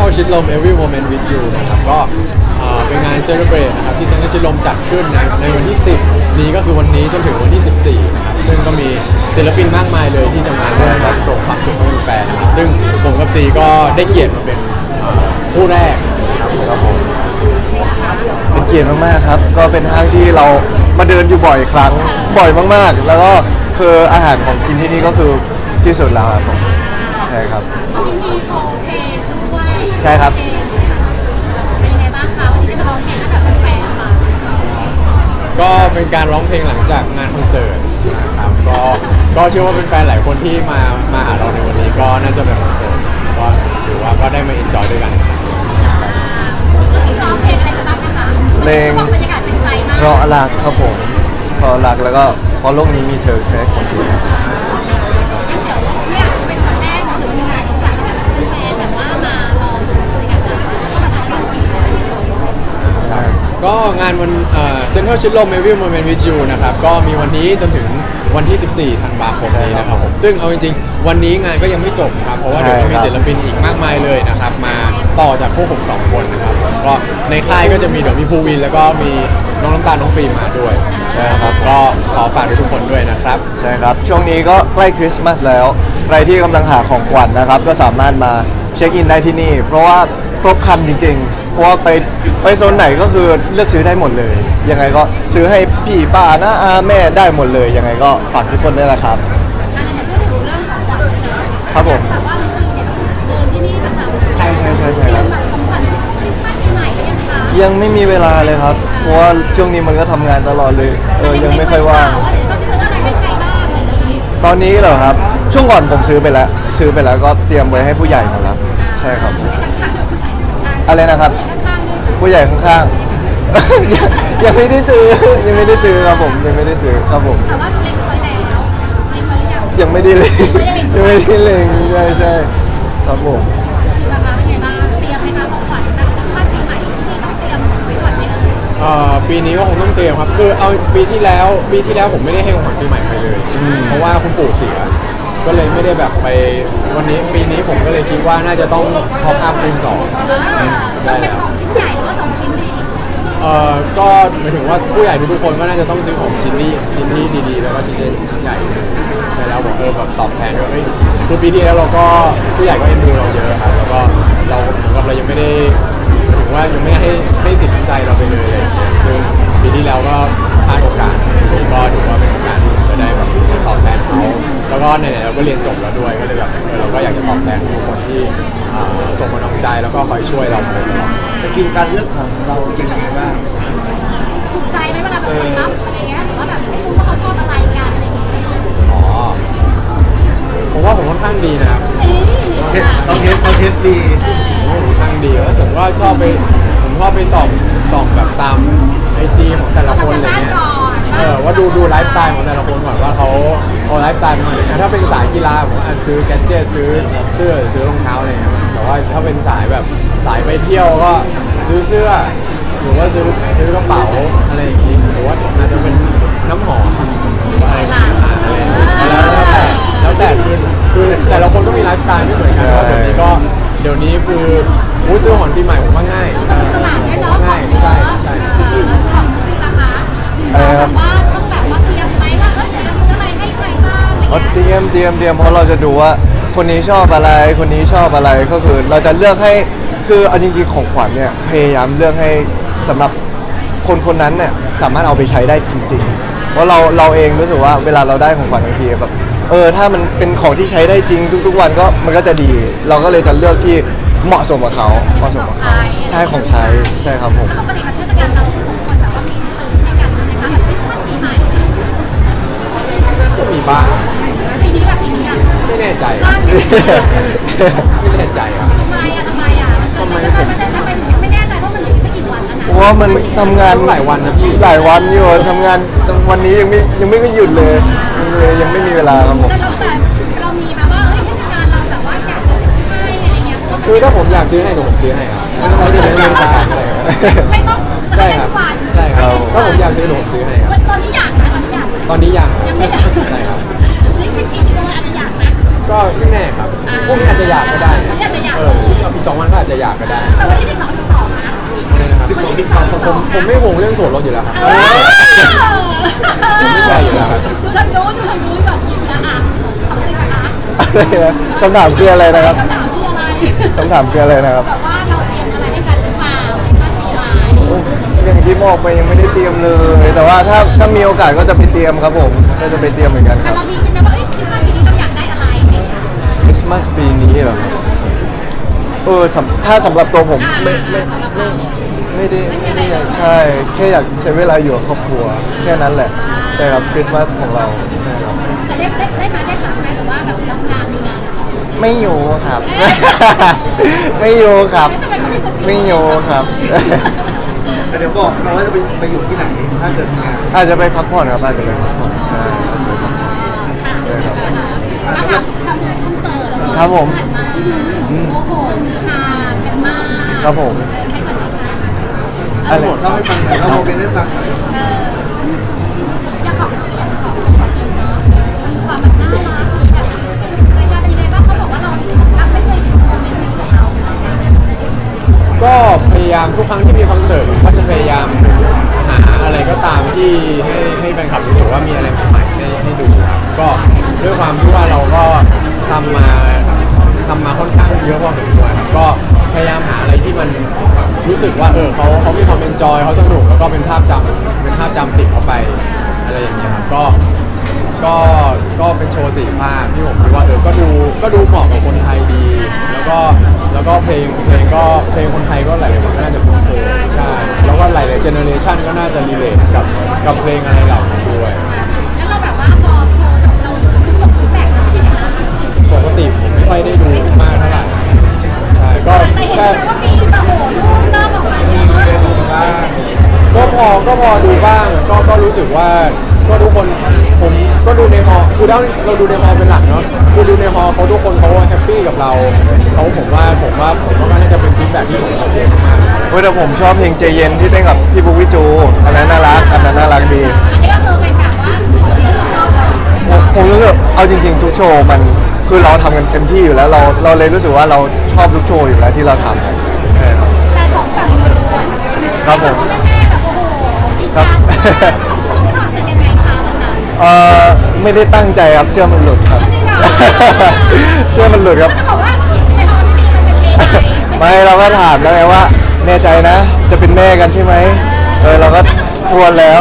Central ชิดลม Every Moment with You นะครับก็อ่าเป็นงาน Celebrate นะครับที่ Central ชิดลมจัดขึ้นในในวันที่ 10 นี้ก็คือวันนี้จนถึงวันที่ 14นะครับซึ่งก็มีศิลปินมากมายเลยที่จะมาร่วมรับส่งความสุขให้แฟนๆนะครับ ซึ่งผมกับซีก็ได้เกียรติมาเป็นอ่าผู้แรกนะครับครับผม เป็นเกียรติมากๆครับ ก็เป็นห้างที่เรามาเดินอยู่บ่อยครั้ง บ่อยมากๆ แล้วก็คืออาหารของกินที่นี่ก็คือที่สุดแล้วครับผมใช่ครับวันนี้มีโชว์เพลงด้วย ใช่ครับ เป็นยังไงบ้างคะวันนี้ได้มาร้องเพลงให้กับแฟนๆค่ะก็เป็นการร้องเพลงหลังจากงานคอนเสิร์ตนะครับก็ก็เชื่อว่าเป็นแฟนๆหลายคนที่มามาหาเราในวันนี้ก็น่าจะเป็นคอนเสิร์ตก็ถือว่าก็ได้มาเอนจอยด้วยกันวันนี้ร้องเพลงอะไรกันบ้างนะคะเพลง บอกบรรยากาศเป็นใจมากเพราะรักครับผมเพราะรักแล้วก็เพราะโลกนี้มีเธอแค่คนเดียว งานวันเซ็นทรัลชิดลมเมวิลโมเมนต์วิจูนะครับ ก็มีวันนี้จนถึงวันที่ 14 ธันวาคมนี้นะครับผมซึ่งเอาจริงๆ วันนี้งานก็ยังไม่จบครับ เพราะว่าเดี๋ยวจะมีศิลปินอีกมากมายเลยนะครับ มาต่อจากพวกผมสองคนนะครับก็ในค่ายก็จะมีเดี๋ยวมีภูวิน แล้วก็มีน้องน้ำตาลน้องฟิล์มมาด้วยใช่ครับก็ขอฝากทุกคนด้วยนะครับ ใช่ครับ ช่วงนี้ก็ใกล้คริสต์มาสแล้ว ใครที่กำลังหาของขวัญนะครับ ก็สามารถมาเช็คอินได้ที่นี่ เพราะว่าครบครันจริงๆ เพราะว่าไปไปโซนไหนก็คือเลือกซื้อได้หมดเลย ยังไงก็ซื้อให้พี่ป้าน้าอาแม่ได้หมดเลย ยังไงก็ฝากทุกคนด้วยนะครับอันนี้พูดถึงเรื่องของขวัญเลยนะครับผม แต่ว่าจริงๆเนี่ยก็คือเดินที่นี่ประจำใช่ใช่ใช่ใช่ครับเตยมแบบของขวัญคริสต์มาสปีใหม่หรือยังคะยังไม่มีเวลาเลยครับ เพราะว่าช่วงนี้มันก็ทำงานตลอดเลยเออยังไม่ค่อยว่าง ว่าเดี๋ยวต้องซื้ออะไรให้ใครบ้างอะไรอย่างนี้ตอนนี้เหรอครับ ช่วงก่อนผมซื้อไปแล้ว ซื้อไปแล้วก็เตรียมไว้ให้ผู้ใหญ่หมดแล้ว ใช่ครับผมข้างๆกับผู้ใหญ่ข้างๆ อะไรนะครับข้างๆด้วยผู้ใหญ่ข้างๆ ยังยังไม่ได้ซื้อยังไม่ได้ซื้อครับผมยังไม่ได้ซื้อครับผมแต่ว่าเล็งไว้แล้วเล็งไว้หรือยังยังไม่ได้เล็งยังไม่ได้เล็งใช่ใช่ครับผมมีราคาเป็นไงบ้างเตรียมไหมคะของขวัญแบบคริสต์มาสปีใหม่ที่ต้องเตรียมไว้ก่อนไหมเอ่ยเอ่อปีนี้ก็คงต้องเตรียมครับคือเอาปีที่แล้วปีที่แล้วผมไม่ได้ให้ของขวัญปีใหม่ไปเลย เพราะว่าคุณปู่เสีย ก็เลยไม่ได้แบบไปวันนี้ปีนี้ผมก็เลยคิดว่าน่าจะต้องท็อปอัพคูณสองต้องเป็นของชิ้นใหญ่หรือว่าสองชิ้นดีเอ่อก็หมายถึงว่าผู้ใหญ่ทุกๆคนก็น่าจะต้องซื้อของชิ้นที่ชิ้นที่ดีๆ แล้วก็ชิ้นที่ชิ้นใหญ่ใช่แล้วบอกเออแบบตอบแทนด้วยเอ้ยคือปีที่แล้วเราก็ผู้ใหญ่ก็เอ็นดูเราเยอะครับแล้วก็เราเหมือนกับเรายังไม่ได้หมายถึงว่ายังไม่ได้ให้ให้สิทธิ์ใจเราไปเลยอะไรอย่างเงี้ยคือปีที่แล้วก็พลาดโอกาสผมก็ถือว่า ก็ไหนๆเราก็เรียนจบแล้วด้วยก็เลยแบบเออเราก็อยากจะตอบแทนทุกคนที่อ่าส่งกำลังใจแล้วก็คอยช่วยเรามาโดยตลอดตะกินการเลือกของเราเป็นยังไงบ้างถูกใจไหมเวลาแบบคนรับอะไรเงี้ยหรือว่าแบบไม่รู้ว่าเขาชอบอะไรกันอะไรอย่างเงี้ยอ๋อ ผมว่าผมค่อนข้างดีนะครับเอ้ยต้องเทสต้องเทสดีผมว่าผมค่อนข้างดีแล้วผมก็ชอบไปผมชอบไปส่องส่องแบบตามไอจีของแต่ละคนอะไรเงี้ยเออว่าดูดูไลฟ์สไตล์ของแต่ละคนก่อนว่าเขา เขาไลฟ์สไตล์เป็นยังไงถ้าเป็นสายกีฬาผมอาจซื้อแกดเจิตซื้อเสื้อซื้อรองเท้าอะไรเงี้ยแต่ว่าถ้าเป็นสายแบบสายไปเที่ยวก็ซื้อเสื้อหรือว่าซื้อซื้อกระเป๋าอะไรอย่างงี้หรือว่าอาจจะเป็นน้ำหอมหรือว่าอะไรอย่างเงี้ยอะไรแล้วแต่แล้วแต่คือคือแต่ละคนก็มีไลฟ์สไตล์ไม่เหมือนกันครับเดี๋ยวนี้ก็เดี๋ยวนี้คืออู้ซื้อของปีใหม่ผมว่าง่ายสนุกสนานด้วยเนาะง่ายใช่ใช่ของจริงนะคะอะไรครับแบบว่าต้องแบบว่า อะไรอ๋อเงี้ยเตรียมเตรียมเตรียมเพราะเราจะดูว่าคนนี้ชอบอะไรคนนี้ชอบอะไรก็คือเราจะเลือกให้คือเอาจริงๆของขวัญเนี่ยพยายามเลือกให้สำหรับคนคนนั้นเนี่ยสามารถเอาไปใช้ได้จริงๆ เพราะเราเราเองรู้สึกว่าเวลาเราได้ของขวัญบางทีแบบเออถ้ามันเป็นของที่ใช้ได้จริง ทุก ๆ วันก็มันก็จะดี เราก็เลยจะเลือกที่เหมาะสมกับเขาเหมาะสมกับเขาใช่ของใช้ใช่ครับผม ปกติแบบเทศกาลเราสองคนแบบว่ามีซื้อให้กันใช่ไหมคะแบบคริสต์มาสปีใหม่ ก็มีบ้าง น่ใจไม่แน่ใจครับ ทำไมอะทำไมอะทำไมทำไมทำไมถึงไม่แน่ใจเพราะมันเหลืออีกไม่กี่วันแล้วนะเพราะว่ามันทำงานหลายวันนะพี่ หลายวันอยู่ทำงานวันนี้ยังไม่ยังไม่หยุดเลยเลยยังไม่มีเวลาครับผม แต่เราแต่เรามีแบบว่าเฮ้ยเทศกาลเราแบบว่าอยากจะซื้อให้อะไรเงี้ยเพราะว่าคือถ้าผมอยากซื้อให้เดี๋ยวผมซื้อให้ครับไม่ต้องไม่ต้องไม่ต้องอะไรครับไม่ต้องใช่ครับ ใช่ครับ ถ้าผมอยากซื้อเดี๋ยวผมซื้อให้ครับ ตอนนี้อยากนะตอนนี้อยาก ตอนนี้ยังยังไม่อยาก ใช่ครับ หรือสิบปีสิบวันอาจจะอยากนะ ก็ไม่แน่ครับพวกนี้อาจจะอยากก็ได้นะอาจจะอยาก เอออีกสองวันก็อาจจะอยากก็ได้แต่วันที่สิบสองสิบสองนะสิบสองสิบสองผมผมไม่ห่วงเรื่องส่วนลดอยู่แล้วครับไม่ใช่อยู่แล้วครับ ดูทางโน้นดูทางโน้นก่อนยิ้มนะอะขอสิคะอะไรนะคำถามคืออะไรนะครับคำถามคืออะไรคำถามคืออะไรนะครับแบบว่าเราเตรียมอะไรให้กันหรือเปล่าไม่มีอะไรอย่างที่บอกไปยังไม่ได้เตรียมเลย แต่ว่าถ้าถ้ามีโอกาสก็จะไปเตรียมครับผมก็จะไปเตรียมเหมือนกันคแต่รับ เรามีคิ มาสปีนี้เหรอครับเออสำถ้าสำหรับตัวผมไม่ไม่ไม่ไม่ได้ไม่ได้อยากใช่ แค่อยากใช้เวลาอยู่กับครอบครัว แค่นั้นแหละ ใช่ครับคริสต์มาสของเราใช่ครับ จะได้ได้ได้มาได้กลับไหมหรือว่าแบบเรื่องงานมีงาน ไม่อยู่ครับ ไม่อยู่ครับทำไมเขาไม่สนใจไม่อยู่ครับ แต่เดี๋ยวบอกเราว่าจะไปไปอยู่ที่ไหนถ้าเกิดมีงานอาจจะไปพักผ่อนครับอาจจะไปพักผ่อนใช่อาจจะไปพักผ่อนใช่ครับแล้วทำทำคอนเสิร์ต ครับผมอืมโอ้โหมีฮากันมากครับผมให้กันดูกันอะไรเล่าให้ฟังหน่อยเล่าโมเมนต์ให้ฟังหน่อยเอออยากขอบอยากขอบขอบคุณเนาะความแบบน่ารักแบบรายการเป็นไงบ้างเขาบอกว่าเรารับไม่เคยเห็นโมเมนต์นี้แล้วก็พยายามทุกครั้งที่มีคอนเสิร์ตผมก็จะพยายามหาอะไรก็ตามที่ให้ให้แฟนคลับรู้สึกว่ามีอะไรใหม่ๆให้ให้ดูครับก็ด้วยความที่ว่าเราก็ทำมา ทำมาค่อนข้างเยอะพอสมควรครับก็พยายามหาอะไรที่มันรู้สึกว่าเออเขาเขามีความเป็นจอยเขาสนุกแล้วก็เป็นภาพจำเป็นภาพจำติดเขาไปอะไรอย่างเงี้ยครับก็ก็ก็เป็นโชว์สี่ภาคที่ผมคิดว่าเออก็ดูก็ดูเหมาะกับคนไทยดี แล้วก็แล้วก็เพลงเพลงก็เพลงคนไทยก็หลายๆคนก็น่าจะคุ้นเคยใช่แล้วก็หลายๆเจเนอเรชันก็น่าจะรีเลทกับกับเพลงอะไรเหล่านี้ ก็แต่เห็นแค่ไหมว่ามีโอ้โหรูปเริ่มออกมาเยอะ บ้างก็พอก็พอดูบ้างก็ก็รู้สึกว่าก็ทุกคนผมก็ดูในฮอลล์คือถ้าเราดูในฮอล์เป็นหลักเนาะคือดูในฮอล์เขาทุกคนเขาแฮปปี้กับเราเขาผมว่าผมว่าผมว่าน่าจะเป็นฟีดแบ็กที่ผมโอเคมากเว้ยแต่ผมชอบเพลงใจเย็นที่เต้นกับพี่บุ๊กวิจูอันนั้นน่ารักอันนั้นน่ารักดี อันนี้ก็คือเป็นแบบว่าชอบเราผมผมรู้สึกเอาจริง ๆ ทุกโชว์มัน คือเราทำกันเต็มที่อยู่แล้วเราเราเลยรู้สึกว่าเราชอบทุกโชว์อยู่แล้วที่เราทำใช่ครับ แต่ของฝั่งนู้นครับผม แม่แบบโอ้โหดีครัจับงถอดเสร็จยังไงคะวันนั้นเออไม่ได้ตั้งใจครับเสื้อมันหลุดครับ จริงเหรอเสื้อมันหลุดครับ จะบอกว่าในห้องไม่มีมันเป็นเองไหมไม่เราก็ถามแล้วไงว่า แน่ใจนะ จะเป็นแม่กันใช่ไหมเออเราก็ทวนแล้ว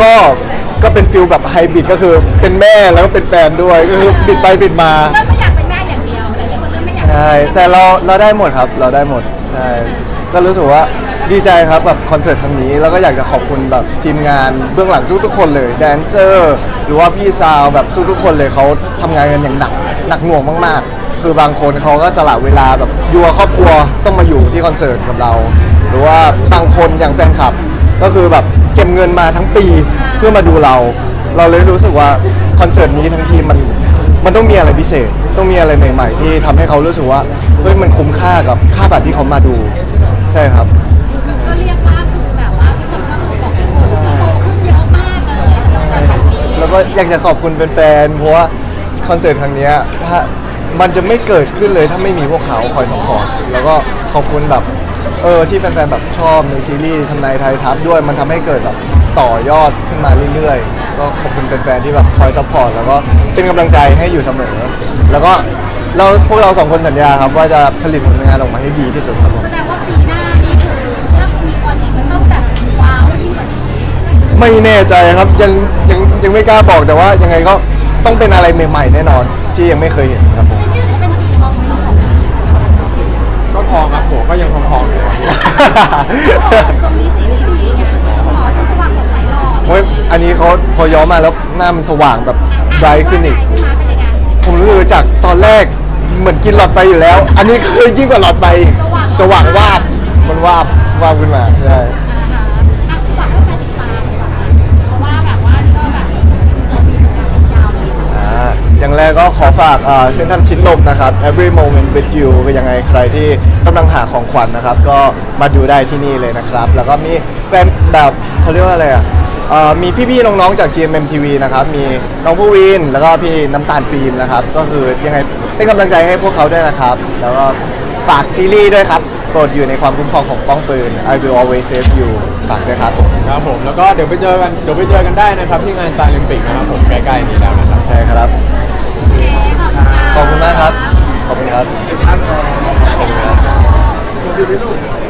ก็ ก็เป็นฟิลแบบไฮบริดก็คือเป็นแม่แล้วก็เป็นแฟนด้วยก็คือบิดไปบิดมาเริ่มไม่อยากเป็นแม่อย่างเดียวหลายๆคนเริ่มไม่อยากใช่แต่เราเราได้หมดครับเราได้หมดใช่ก็รู้สึกว่าดีใจครับแบบคอนเสิร์ตครั้งนี้แล้วก็อยากจะขอบคุณแบบทีมงานเบื้องหลังทุกๆคนเลยแดนเซอร์หรือว่าพี่ซาวแบบทุกๆ คนเลยเขาทำงานกันอย่างหนักหนักหน่วงมากๆ คือบางคนเขาก็สละเวลาแบบอยู่กับครอบครัวต้องมาอยู่ที่คอนเสิร์ตกับเรา หรือว่าบางคนอย่างแฟนคลับก็คือแบบ เก็บเงินมาทั้งปีเพื่อมาดูเรา เราเลยรู้สึกว่าคอนเสิร์ตนี้ทั้งทีมมันมันต้องมีอะไรพิเศษ ต้องมีอะไรใหม่ๆ ที่ทำให้เขารู้สึกว่าเฮ้ยมันคุ้มค่ากับค่าบัตรที่เขามาดู ใช่ครับก็เรียกว่าคือแบบว่าทุกคนก็บอกโอ้โหโตขึ้นเยอะมากเลยสำหรับแบบนี้แล้วก็อยากจะขอบคุณแฟนๆเพราะว่าคอนเสิร์ตครั้งเนี้ยถ้ามันจะไม่เกิดขึ้นเลยถ้าไม่มีพวกเขาคอยสปอร์ตแล้วก็ขอบคุณแบบ เออที่แฟนๆแบบชอบในซีรีส์ทำนายไทยทัพด้วยมันทำให้เกิดแบบต่อยอดขึ้นมาเรื่อยๆ ก็ขอบคุณแฟนๆที่แบบคอยซัพพอร์ตแล้วก็เป็นกำลังใจให้อยู่เสมอ แล้วก็เราพวกเราสองคนสัญญาครับว่าจะผลิตผลงานออกมาให้ดีที่สุดครับผม แสดงว่าปีหน้านี่คือถ้ามีออนอีกมันต้องแบบว้าวยิ่งกว่านี้ไม่แน่ใจครับยังยังยังไม่กล้าบอกแต่ว่ายังไงก็ต้องเป็นอะไรใหม่ๆแน่นอนที่ยังไม่เคยเห็นครับ ทองครับผมก็ยังทองทองๆอยู่ครับทรงมีสีนี้ดีไงหมอจะสว่างสดใสหล่อเฮ้ยอันนี้เขาพอย้อมมาแล้วหน้ามันสว่างแบบไบรท์ขึ้นอีก ใช่ไหมเป็นยังไงผมรู้สึกว่าจากตอนแรกเหมือนกินหลอดไฟอยู่แล้ว อันนี้คือยิ่งกว่าหลอดไฟอีกสว่างวาบมันวาบวาบขึ้นมาใช่ อย่างแรกก็ขอฝากเซนทันชิดลมนะครับ every moment with you ก็ยังไงใครที่กำลังหาของขวัญนะครับ ก็มาดูได้ที่นี่เลยนะครับ แล้วก็มีแฟนแบบเขาเรียกว่าอะไรอะเอ่อมีพี่ๆน้องๆจาก GMM TV นะครับ มีน้องผู้วิน แล้วก็พี่น้ำตาลฟิล์มนะครับ ก็คือยังไงเป็นกำลังใจให้พวกเขาด้วยนะครับ แล้วก็ฝากซีรีส์ด้วยครับโปรดอยู่ในความคุ้มครองของป้องปืน I will always save you ฝากด้วยครับผมครับผม แล้วก็เดี๋ยวไปเจอกันเดี๋ยวไปเจอกันได้นะครับ ที่งานสไตล์โอลิมปิกนะครับผมใกล้ๆนี้แล้วนะครับใช่ครับ ขอบคุณมากครับ ขอบคุณครับขอบคุณครับ